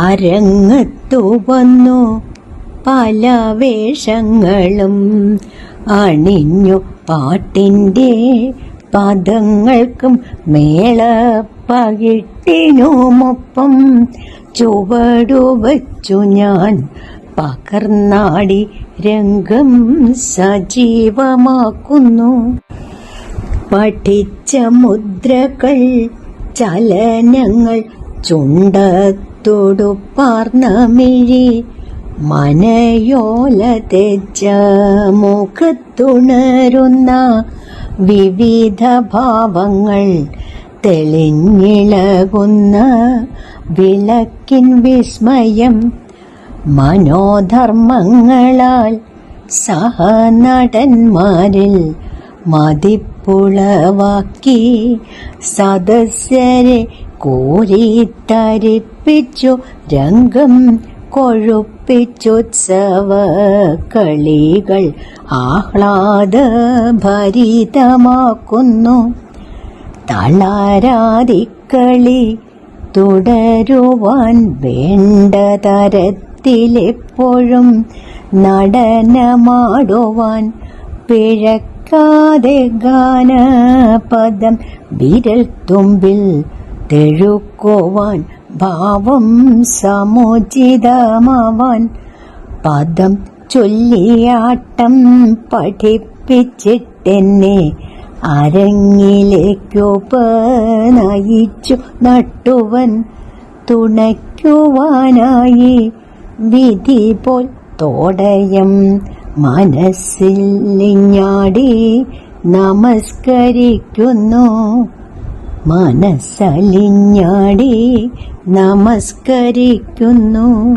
അരങ്ങത്തു വന്നു. പല വേഷങ്ങളും അണിഞ്ഞു പാട്ടിന്റെ പദങ്ങൾക്കും മേളപ്പകിട്ടിനുമൊപ്പം ചുവടു വച്ചു ഞാൻ പകർന്നാടി രംഗം സജീവമാക്കുന്നു. പഠിച്ച മുദ്രകൾ ചലനങ്ങൾ ചുണ്ടത്തൊടുപ്പാർന്ന മിഴി മനയോല തെച്ച മുഖത്തുണരുന്ന വിവിധ ഭാവങ്ങൾ തെളിഞ്ഞിളകുന്ന വിളക്കിൻ വിസ്മയം മനോധർമ്മങ്ങളാൽ സഹനടന്മാരിൽ മതിപ്പുളവാക്കി സദസ്യരെ കോരിത്തരിപ്പിച്ചു രംഗം കൊഴുപ്പിച്ചുത്സവ കളികൾ ആഹ്ലാദ ഭരിതമാക്കുന്നു തളരാതിക്കളി തുടരുവാൻ വേണ്ട തരത്തിലെപ്പോഴും നടനമാടുവാൻ പിഴക്കാതെ ഗാനപദം വിരൽ തുമ്പിൽ തെഴുക്കുവാൻ ഭാവം സമുചിതമാവാൻ പദം ചൊല്ലിയാട്ടം പഠിപ്പിച്ചിട്ടെന്നെ അരങ്ങിലേക്കൊപ്പനയിച്ചു നട്ടുവൻ തുണയ്ക്കുവാനായി വിധി പോൽ തോടയം മനസ്സിൽ നിഞ്ഞാടി നമസ്കരിക്കുന്നു. മനസ്സലിഞ്ഞാടി നമസ്കരിക്കുന്നു.